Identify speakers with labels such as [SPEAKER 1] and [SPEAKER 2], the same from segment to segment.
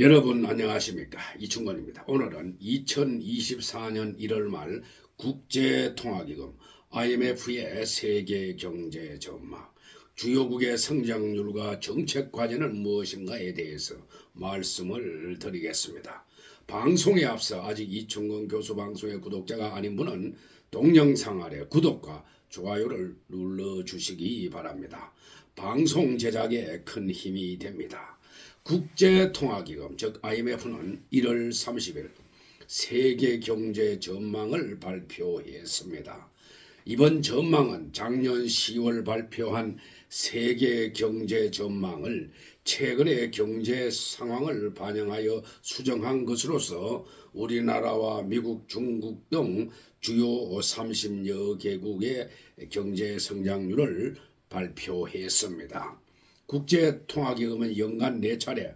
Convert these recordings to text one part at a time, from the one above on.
[SPEAKER 1] 여러분 안녕하십니까 이충건입니다. 오늘은 2024년 1월 말 국제통화기금 IMF의 세계 경제 전망, 주요국의 성장률과 정책 과제는 무엇인가에 대해서 말씀을 드리겠습니다. 방송에 앞서 아직 이충건 교수 방송의 구독자가 아닌 분은 동영상 아래 구독과 좋아요를 눌러 주시기 바랍니다. 방송 제작에 큰 힘이 됩니다. 국제통화기금 즉 IMF는 1월 30일 세계 경제 전망을 발표했습니다. 이번 전망은 작년 10월 발표한 세계 경제 전망을 최근의 경제 상황을 반영하여 수정한 것으로서 우리나라와 미국, 중국 등 주요 30여 개국의 경제 성장률을 발표했습니다. 국제통화기금은 연간 4차례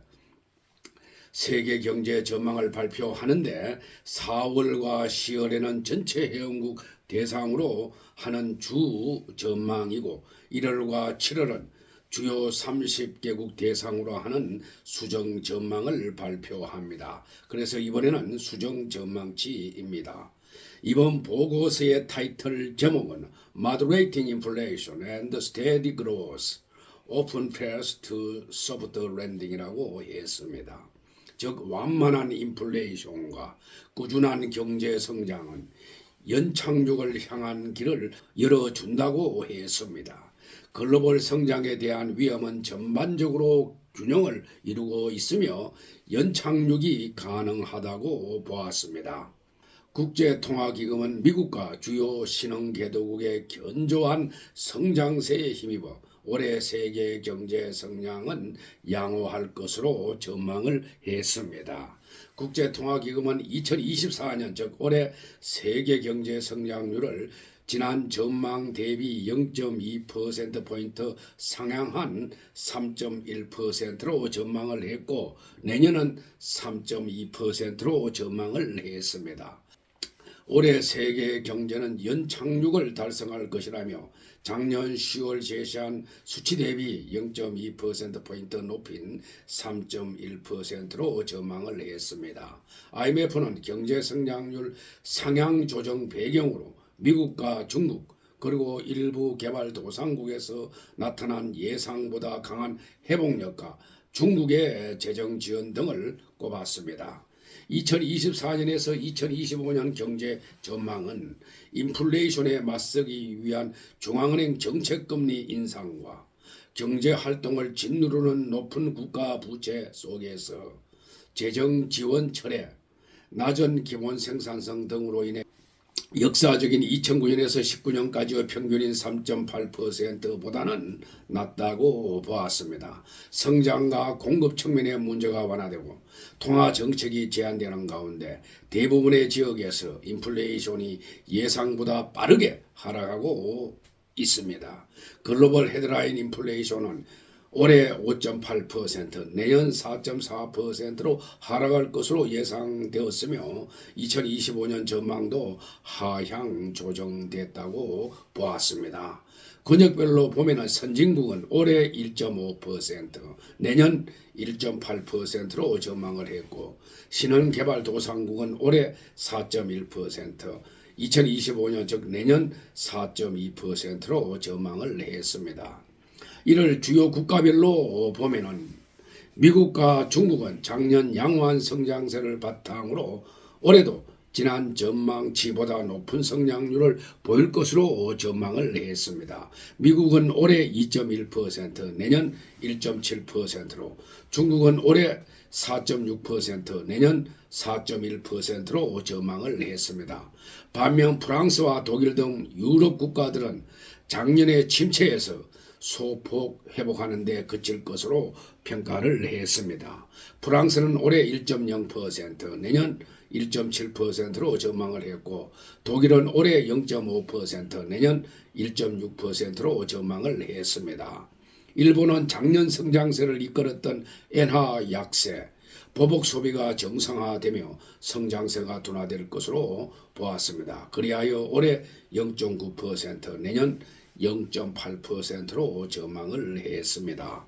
[SPEAKER 1] 세계 경제 전망을 발표하는데 4월과 10월에는 전체 회원국 대상으로 하는 주 전망이고 1월과 7월은 주요 30개국 대상으로 하는 수정 전망을 발표합니다. 그래서 이번에는 수정 전망치입니다. 이번 보고서의 타이틀 제목은 Moderating Inflation and Steady Growth Open Path to Soft Landing이라고 했습니다. 즉 완만한 인플레이션과 꾸준한 경제 성장은 연착륙을 향한 길을 열어준다고 했습니다. 글로벌 성장에 대한 위험은 전반적으로 균형을 이루고 있으며 연착륙이 가능하다고 보았습니다. 국제통화기금은 미국과 주요 신흥개도국의 견조한 성장세에 힘입어 올해 세계 경제 성장은 양호할 것으로 전망을 했습니다. 국제통화기금은 2024년 즉 올해 세계 경제 성장률을 지난 전망 대비 0.2%포인트 상향한 3.1%로 전망을 했고 내년은 3.2%로 전망을 했습니다. 올해 세계 경제는 연착륙을 달성할 것이라며 작년 10월 제시한 수치 대비 0.2%포인트 높인 3.1%로 전망을 했습니다. IMF는 경제 성장률 상향 조정 배경으로 미국과 중국 그리고 일부 개발도상국에서 나타난 예상보다 강한 회복력과 중국의 재정 지원 등을 꼽았습니다. 2024년에서 2025년 경제 전망은 인플레이션에 맞서기 위한 중앙은행 정책금리 인상과 경제 활동을 짓누르는 높은 국가 부채 속에서 재정 지원 철회, 낮은 기본 생산성 등으로 인해 역사적인 2009년에서 19년까지의 평균인 3.8%보다는 낮다고 보았습니다. 성장과 공급 측면의 문제가 완화되고 통화 정책이 제한되는 가운데 대부분의 지역에서 인플레이션이 예상보다 빠르게 하락하고 있습니다. 글로벌 헤드라인 인플레이션은 올해 5.8%, 내년 4.4%로 하락할 것으로 예상되었으며 2025년 전망도 하향 조정됐다고 보았습니다. 근역별로 보면 선진국은 올해 1.5%, 내년 1.8%로 전망을 했고 신흥개발도상국은 올해 4.1%, 2025년 즉 내년 4.2%로 전망을 했습니다. 이를 주요 국가별로 보면은 미국과 중국은 작년 양호한 성장세를 바탕으로 올해도 지난 전망치보다 높은 성장률을 보일 것으로 전망을 했습니다. 미국은 올해 2.1%, 내년 1.7%로, 중국은 올해 4.6%, 내년 4.1%로 전망을 했습니다. 반면 프랑스와 독일 등 유럽 국가들은 작년의 침체에서 소폭 회복하는 데 그칠 것으로 평가를 했습니다. 프랑스는 올해 1.0%, 내년 1.7%로 전망을 했고 독일은 올해 0.5%, 내년 1.6%로 전망을 했습니다. 일본은 작년 성장세를 이끌었던 엔화 약세, 보복 소비가 정상화되며 성장세가 둔화될 것으로 보았습니다. 그리하여 올해 0.9%, 내년 0.8%로 전망을 했습니다.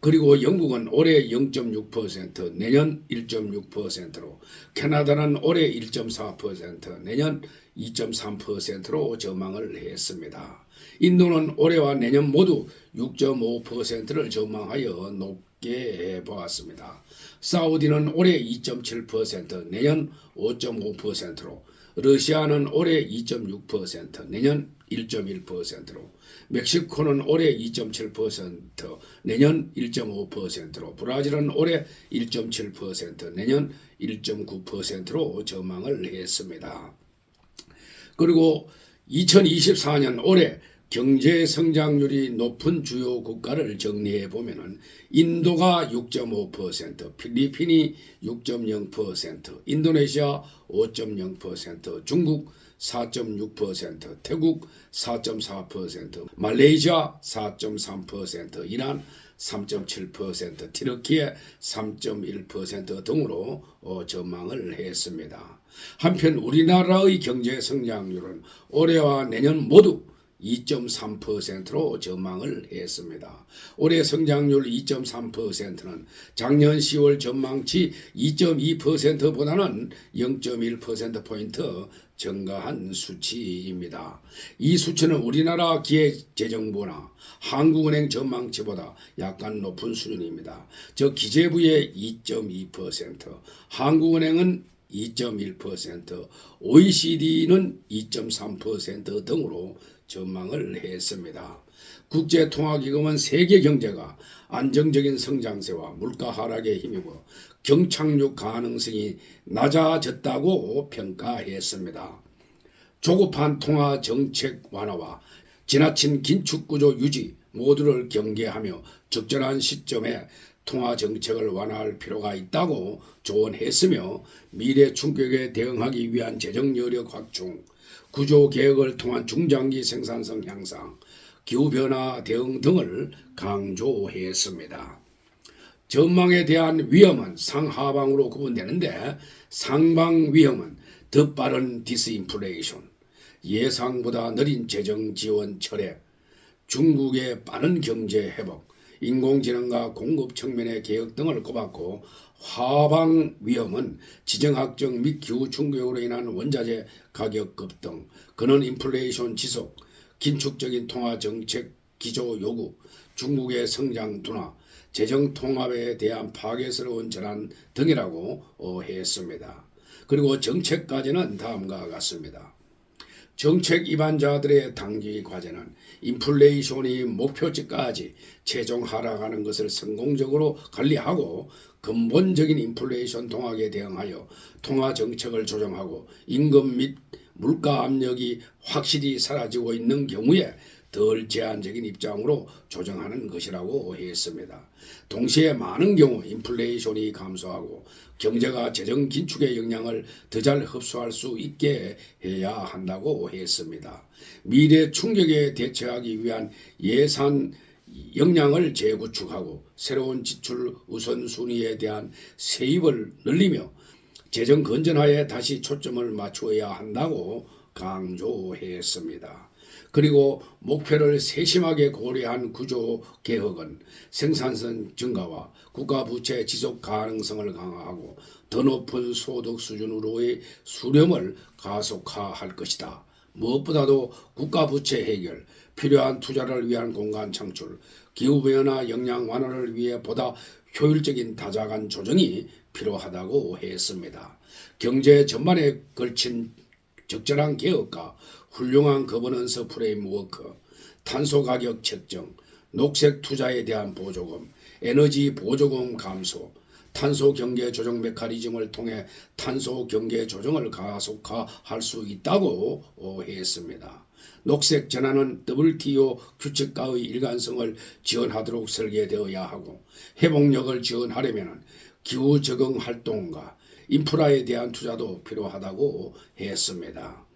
[SPEAKER 1] 그리고 영국은 올해 0.6%, 내년 1.6%로, 캐나다는 올해 1.4%, 내년 2.3%로 전망을 했습니다. 인도는 올해와 내년 모두 6.5%를 전망하여 높게 보았습니다. 사우디는 올해 2.7%, 내년 5.5%로, 러시아는 올해 2.6%, 내년 1.1%로, 멕시코는 올해 2.7%, 내년 1.5%로, 브라질은 올해 1.7%, 내년 1.9%로 전망을 했습니다. 그리고 2024년 올해 경제 성장률이 높은 주요 국가를 정리해 보면은 인도가 6.5%, 필리핀이 6.0%, 인도네시아 5.0%, 중국 4.6%, 태국 4.4%, 말레이시아 4.3%, 이란 3.7%, 티르키예 3.1% 등으로 어, 전망을 했습니다. 한편 우리나라의 경제 성장률은 올해와 내년 모두 2.3%로 전망을 했습니다. 올해 성장률 2.3%는 작년 10월 전망치 2.2%보다는 0.1%포인트 증가한 수치입니다. 이 수치는 우리나라 기획재정부나 한국은행 전망치보다 약간 높은 수준입니다. 즉 기재부의 2.2%, 한국은행은 2.1%, OECD는 2.3% 등으로 전망을 했습니다. 국제통화기금은 세계 경제가 안정적인 성장세와 물가 하락에 힘입어 경착륙 가능성이 낮아졌다고 평가했습니다. 조급한 통화 정책 완화와 지나친 긴축 구조 유지 모두를 경계하며 적절한 시점에 통화 정책을 완화할 필요가 있다고 조언했으며 미래 충격에 대응하기 위한 재정 여력 확충, 구조 개혁을 통한 중장기 생산성 향상, 기후 변화 대응 등을 강조했습니다. 전망에 대한 위험은 상하방으로 구분되는데 상방 위험은 더 빠른 디스인플레이션, 예상보다 느린 재정 지원 철회, 중국의 빠른 경제 회복, 인공지능과 공급 측면의 개혁 등을 꼽았고 화방 위험은 지정학적 및 기후 충격으로 인한 원자재 가격 급등, 근원 인플레이션 지속, 긴축적인 통화 정책 기조 요구, 중국의 성장 둔화, 재정 통합에 대한 파괴스러운 전환 등이라고 어, 했습니다. 그리고 정책까지는 다음과 같습니다. 정책 위반자들의 단기 과제는 인플레이션이 목표치까지 최종 하락하는 것을 성공적으로 관리하고 근본적인 인플레이션 동학에 대응하여 통화 정책을 조정하고 임금 및 물가 압력이 확실히 사라지고 있는 경우에 덜 제한적인 입장으로 조정하는 것이라고 했습니다. 동시에 많은 경우 인플레이션이 감소하고 경제가 재정 긴축의 영향을 더 잘 흡수할 수 있게 해야 한다고 했습니다. 미래 충격에 대처하기 위한 예산 역량을 재구축하고 새로운 지출 우선순위에 대한 세입을 늘리며 재정 건전화에 다시 초점을 맞추어야 한다고 강조했습니다. 그리고 목표를 세심하게 고려한 구조 개혁은 생산성 증가와 국가 부채 지속 가능성을 강화하고 더 높은 소득 수준으로의 수렴을 가속화할 것이다. 무엇보다도 국가 부채 해결, 필요한 투자를 위한 공간 창출, 기후변화 영향 완화를 위해 보다 효율적인 다자간 조정이 필요하다고 했습니다. 경제 전반에 걸친 적절한 개혁과 훌륭한 거버넌스 프레임워크, 탄소 가격 책정, 녹색 투자에 대한 보조금, 에너지 보조금 감소, 탄소 경계 조정 메커니즘을 통해 탄소 경계 조정을 가속화할 수 있다고 어, 했습니다. 녹색 전환은 WTO 규칙과의 일관성을 지원하도록 설계되어야 하고 회복력을 지원하려면 기후 적응 활동과 인프라에 대한 투자도 필요하다고 했습니다.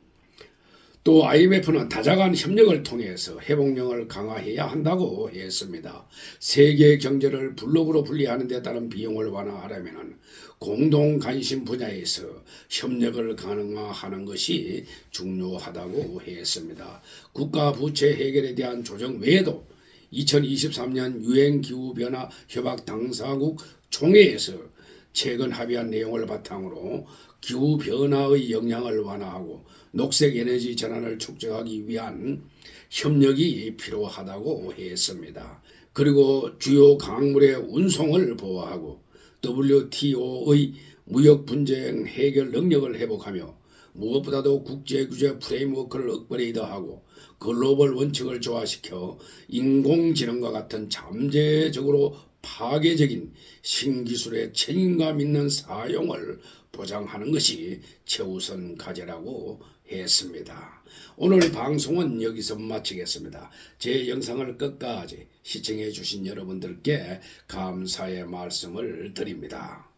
[SPEAKER 1] 또 IMF는 다자간 협력을 통해서 회복력을 강화해야 한다고 했습니다. 세계 경제를 블록으로 분리하는 데 따른 비용을 완화하려면 공동 관심 분야에서 협력을 가능화하는 것이 중요하다고 했습니다. 국가 부채 해결에 대한 조정 외에도 2023년 유행기후 변화 협약 당사국 총회에서 최근 합의한 내용을 바탕으로 기후 변화의 영향을 완화하고 녹색 에너지 전환을 촉진하기 위한 협력이 필요하다고 했습니다. 그리고 주요 강물의 운송을 보호하고 WTO의 무역 분쟁 해결 능력을 회복하며 무엇보다도 국제 규제 프레임워크를 업그레이드하고 글로벌 원칙을 조화시켜 인공지능과 같은 잠재적으로 파괴적인 신기술의 책임감 있는 사용을 보장하는 것이 최우선 과제라고 했습니다. 오늘 방송은 여기서 마치겠습니다. 제 영상을 끝까지 시청해 주신 여러분들께 감사의 말씀을 드립니다.